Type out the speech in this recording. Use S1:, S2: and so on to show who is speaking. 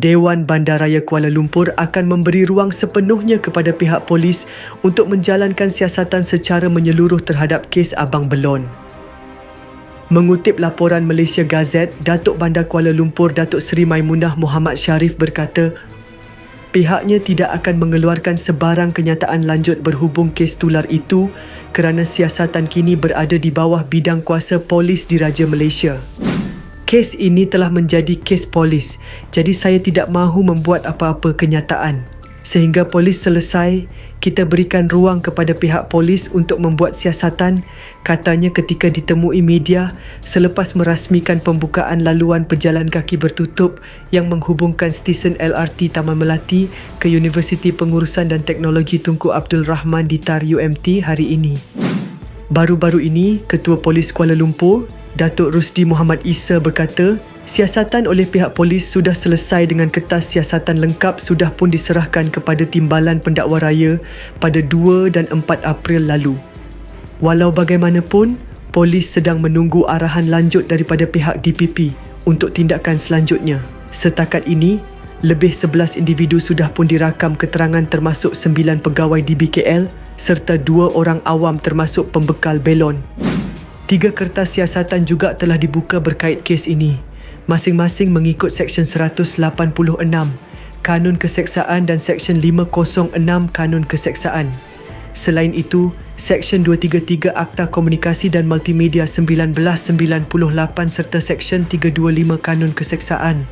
S1: Dewan Bandaraya Kuala Lumpur akan memberi ruang sepenuhnya kepada pihak polis untuk menjalankan siasatan secara menyeluruh terhadap kes Abang Belon. Mengutip laporan Malaysia Gazette, Datuk Bandar Kuala Lumpur Datuk Seri Maimunah Muhammad Sharif berkata, pihaknya tidak akan mengeluarkan sebarang kenyataan lanjut berhubung kes tular itu kerana siasatan kini berada di bawah bidang kuasa polis diraja Malaysia. Kes ini telah menjadi kes polis, jadi saya tidak mahu membuat apa-apa kenyataan. Sehingga polis selesai, kita berikan ruang kepada pihak polis untuk membuat siasatan, katanya ketika ditemui media selepas merasmikan pembukaan laluan pejalan kaki bertutup yang menghubungkan stesen LRT Taman Melati ke Universiti Pengurusan dan Teknologi Tunku Abdul Rahman di TAR UMT hari ini. Baru-baru ini, Ketua Polis Kuala Lumpur, Datuk Rusdi Muhammad Isa berkata, siasatan oleh pihak polis sudah selesai dengan kertas siasatan lengkap sudah pun diserahkan kepada Timbalan Pendakwa Raya pada 2 dan 4 April lalu. Walau bagaimanapun, polis sedang menunggu arahan lanjut daripada pihak DPP untuk tindakan selanjutnya. Setakat ini, lebih 11 individu sudah pun dirakam keterangan termasuk 9 pegawai DBKL serta 2 orang awam termasuk pembekal belon. Tiga kertas siasatan juga telah dibuka berkait kes ini, masing-masing mengikut Seksyen 186 Kanun Keseksaan dan Seksyen 506 Kanun Keseksaan. Selain itu, Seksyen 233 Akta Komunikasi dan Multimedia 1998 serta Seksyen 325 Kanun Keseksaan